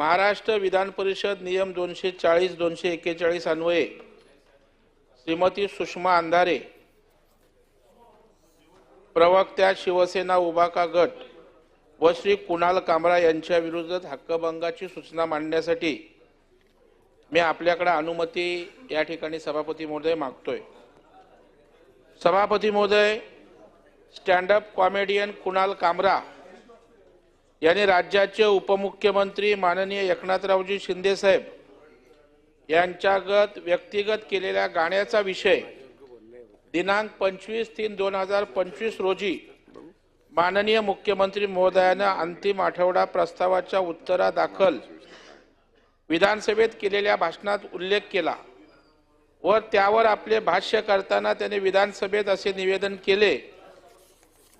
महाराष्ट्र विधान परिषद नियम दोनशे चाळीस दोनशे एक्केचाळीस अन्वये. श्रीमती सुषमा अंधारे प्रवक्त्या शिवसेना उभाका गट व श्री कुणाल कामरा यांच्या विरुद्ध हक्कभंगाची सूचना मांडण्यासाठी मी आपल्याकडे अनुमती या ठिकाणी सभापती महोदय मागतोय. सभापती महोदय स्टँडअप कॉमेडियन कुणाल कामरा यांनी राज्याचे उपमुख्यमंत्री माननीय एकनाथरावजी शिंदे साहेब यांच्यागत व्यक्तिगत केलेल्या गाण्याचा विषय दिनांक पंचवीस तीन दोन हजार पंचवीस रोजी माननीय मुख्यमंत्री महोदयानं अंतिम आठवडा प्रस्तावाच्या उत्तरादाखल विधानसभेत केलेल्या भाषणात उल्लेख केला व त्यावर आपले भाष्य करताना त्याने विधानसभेत असे निवेदन केले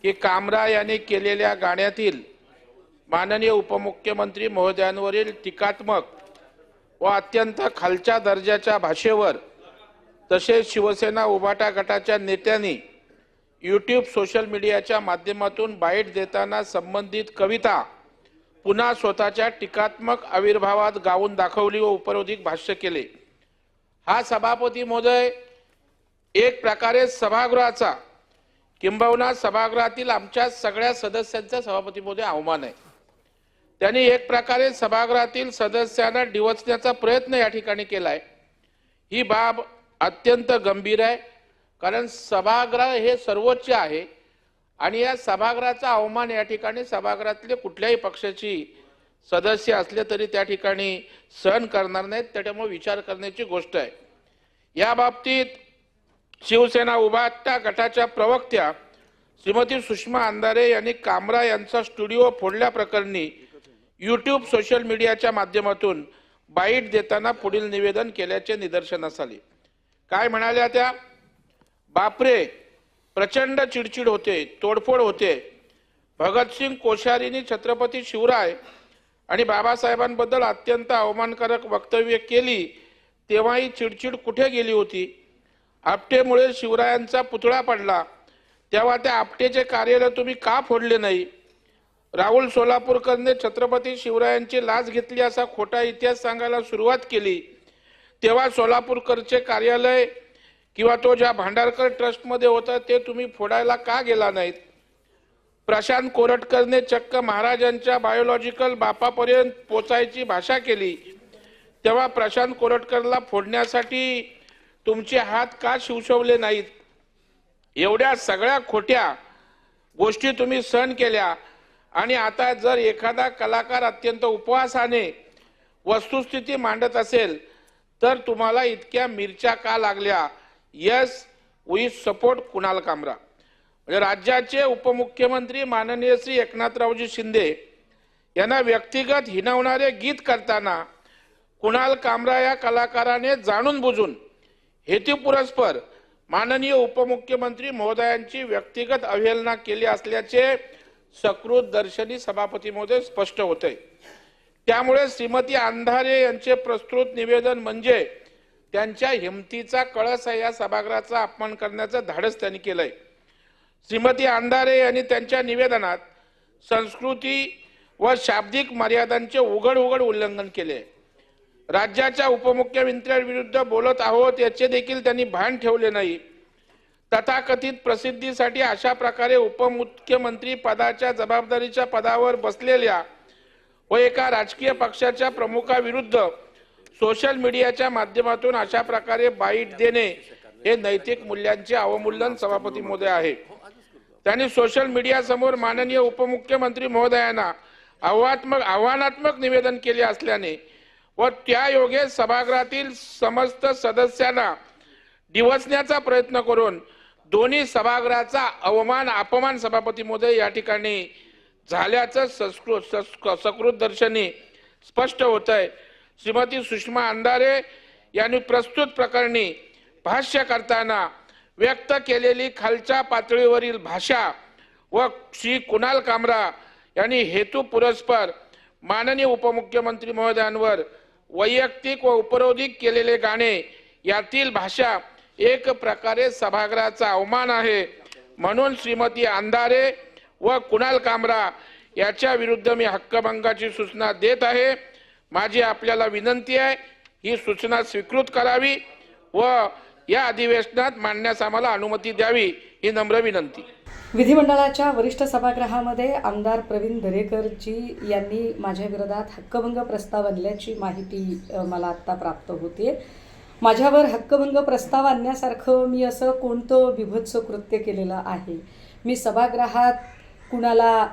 की कामरा यांनी केलेल्या गाण्यातील माननीय उपमुख्यमंत्री महोदयांवरील टीकात्मक व अत्यंत खालच्या दर्जाच्या भाषेवर तसेच शिवसेना उभाटा गटाच्या नेत्यांनी यूट्यूब सोशल मीडियाच्या माध्यमातून बाईट देताना संबंधित कविता पुन्हा स्वतःच्या टीकात्मक आविर्भावात गाऊन दाखवली व उपरोधिक भाष्य केले. हा सभापती महोदय एक प्रकारे सभागृहाचा किंबहुना सभागृहातील आमच्या सगळ्या सदस्यांचा सभापती महोदय अवमान आहे. त्यांनी एक प्रकारे सभागृहातील सदस्यांना डिवचण्याचा प्रयत्न या ठिकाणी केलाय. ही बाब अत्यंत गंभीर आहे कारण सभागृह हे सर्वोच्च आहे आणि या सभागृहाचा अवमान या ठिकाणी सभागृहातले कुठल्याही पक्षाची सदस्य असले तरी त्या ठिकाणी सहन करणार नाहीत त्याच्यामुळे विचार करण्याची गोष्ट आहे. या बाबतीत शिवसेना उभाटा गटाच्या प्रवक्त्या श्रीमती सुषमा अंधारे यांनी कामरा यांचा स्टुडिओ फोडल्याप्रकरणी यूट्यूब सोशल मीडियाच्या माध्यमातून बाईट देताना पुढील निवेदन केल्याचे निदर्शनास आले. काय म्हणाल्या त्या? बापरे प्रचंड चिडचिड होते तोडफोड होते. भगतसिंग कोश्यारीने छत्रपती शिवराय आणि बाबासाहेबांबद्दल अत्यंत अवमानकारक वक्तव्य केली तेव्हाही चिडचिड कुठे गेली होती? आपटेमुळे शिवरायांचा पुतळा पडला. तेव्हा त्या आपटेचे कार्यालय तुम्ही का फोडले नाही? राहुल सोलापूरकरने छत्रपती शिवरायांची लाच घेतली असा खोटा इतिहास सांगायला सुरुवात केली. तेव्हा सोलापूरकरचे कार्यालय किंवा तो ज्या भांडारकर ट्रस्टमध्ये होता ते तुम्ही फोडायला का गेला नाहीत? प्रशांत कोरटकरने चक्क महाराजांच्या बायोलॉजिकल बापापर्यंत पोचायची भाषा केली. तेव्हा प्रशांत कोरटकरला फोडण्यासाठी तुमचे हात का शिवशवले नाहीत? एवढ्या सगळ्या खोट्या गोष्टी तुम्ही सहन केल्या. आणि आता जर एखादा कलाकार अत्यंत उपवासाने वस्तुस्थिती मांडत असेल तर तुम्हाला इतक्या मिरच्या का लागल्या? Yes we support Kunal Kamra. म्हणजे राज्याचे उपमुख्यमंत्री माननीय श्री एकनाथरावजी शिंदे यांना व्यक्तिगत हिनवणारे गीत करताना कुणाल कामरा या कलाकाराने जाणून बुजून हेतुपुरस्पर माननीय उपमुख्यमंत्री महोदयांची व्यक्तिगत अवहेलना केली असल्याचे सकृत दर्शनी सभापती महोदय स्पष्ट होते त्यामुळे श्रीमती अंधारे यांचे प्रस्तुत निवेदन म्हणजे त्यांच्या हिमतीचा कळस आहे या सभागृहाचा अपमान करण्याचं धाडस त्यांनी केलंय. श्रीमती अंधारे यांनी त्यांच्या निवेदनात संस्कृती व शाब्दिक मर्यादांचे उघड उघड उल्लंघन केले. राज्याच्या उपमुख्यमंत्र्यांविरुद्ध बोलत आहोत याचे देखील त्यांनी भान ठेवले नाही. तथाकथित प्रसिद्धीसाठी अशा प्रकारे उपमुख्यमंत्री पदाच्या जबाबदारीच्या पदावर बसलेल्या व एका राजकीय पक्षाच्या प्रमुखाविरुद्ध सोशल मीडियाच्या माध्यमातून अशा प्रकारे बाईट देणे हे नैतिक मूल्यांचे अवमूल्यन सभापती महोदय आहे. त्यांनी सोशल मीडिया समोर माननीय उपमुख्यमंत्री महोदयांना आव्हात्मक आव्हानात्मक निवेदन केले असल्याने व त्या योगे सभागृहातील समस्त सदस्यांना दिवसण्याचा प्रयत्न करून दोन्ही सभागृहाचा अवमान अपमान सभापती मोदय या ठिकाणी झाल्याचं संस्कृत सस्क- सकृत दर्शनी स्पष्ट होत आहे श्रीमती सुषमा अंधारे यांनी प्रस्तुत प्रकरणी भाष्य करताना व्यक्त केलेली खालच्या पातळीवरील भाषा व श्री कुणाल कामरा यांनी हेतू पुरस्पर माननीय उपमुख्यमंत्री महोदयांवर वैयक्तिक व उपरोधिक केलेले गाणे यातील भाषा एक प्रकारे सभागृहाचा अवमान आहे. म्हणून श्रीमती अंधारे व कुणाल कामरा याच्या विरुद्ध मी हक्कभंगाची सूचना देत आहे. माझी आपल्याला विनंती आहे ही सूचना स्वीकृत करावी व या अधिवेशनात मांडण्यास आम्हाला अनुमती द्यावी ही नम्र विनंती. विधिमंडळाच्या वरिष्ठ सभागृहामध्ये आमदार प्रवीण दरेकरजी यांनी माझ्या विरोधात हक्कभंग प्रस्ताव आणल्याची माहिती मला आत्ता प्राप्त होते माझ्यावर हक्कभंग प्रस्ताव आणण्यासारखं मी असं कोणतं बिभत्स कृत्य केलेलं आहे? मी सभागृहात कुणाला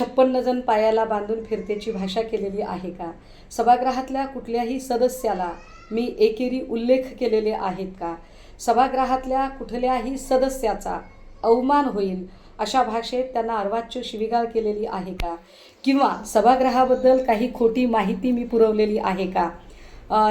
छप्पन्न जण पायाला बांधून फिरतेची भाषा केलेली आहे का? सभागृहातल्या कुठल्याही सदस्याला मी एकेरी उल्लेख केलेले आहेत का? सभागृहातल्या कुठल्याही सदस्याचा अवमान होईल अशा भाषेत त्यांना अर्वाच्य शिविगाळ केलेली आहे का? किंवा सभागृहाबद्दल काही खोटी माहिती मी पुरवलेली आहे का?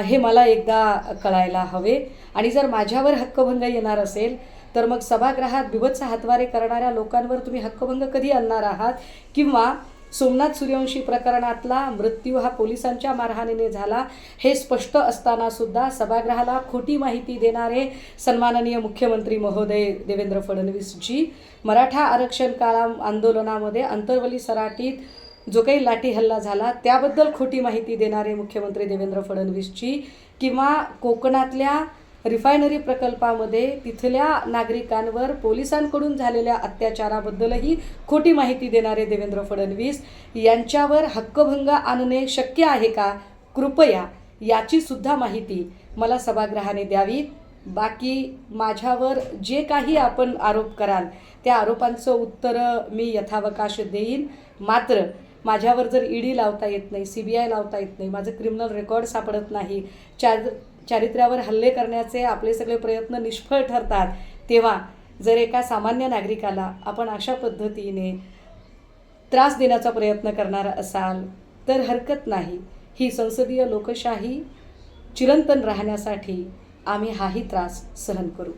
हे मला एकदा कळायला हवे. आणि जर माझ्यावर हक्कभंग येणार असेल तर मग सभागृहात बिभत्स हातवारे करणाऱ्या लोकांवर तुम्ही हक्कभंग कधी आणणार आहात? किंवा सोमनाथ सूर्यवंशी प्रकरणातला मृत्यू हा पोलिसांच्या मारहाणीने झाला हे स्पष्ट असताना सुद्धा सभागृहाला खोटी माहिती देणारे सन्माननीय मुख्यमंत्री महोदय देवेंद्र फडणवीसजी मराठा आरक्षण काळा आंदोलनामध्ये अंतर्वली सराटीत जो काही लाठी हल्ला झाला त्याबद्दल खोटी माहिती देणारे मुख्यमंत्री देवेंद्र फडणवीसची किंवा कोकणातल्या रिफायनरी प्रकल्पामध्ये तिथल्या नागरिकांवर पोलिसांकडून झालेल्या अत्याचाराबद्दलही खोटी माहिती देणारे देवेंद्र फडणवीस यांच्यावर हक्कभंग आणणे शक्य आहे का? कृपया याची सुद्धा माहिती मला सभागृहाने द्यावी. बाकी माझ्यावर जे काही आपण आरोप कराल त्या आरोपांचं उत्तर मी यथावकाश देईन. मात्र माझ्यावर जर ईडी लावता येत नाही सी बी आय लावता येत नाही माझं क्रिमिनल रेकॉर्ड सापडत नाही चार चारित्र्यावर हल्ले करण्याचे आपले सगळे प्रयत्न निष्फळ ठरतात तेव्हा जर एका सामान्य नागरिकाला आपण अशा पद्धतीने त्रास देण्याचा प्रयत्न करणार असाल तर हरकत नाही. ही संसदीय लोकशाही चिरंतन राहण्यासाठी आम्ही हाही त्रास सहन करू.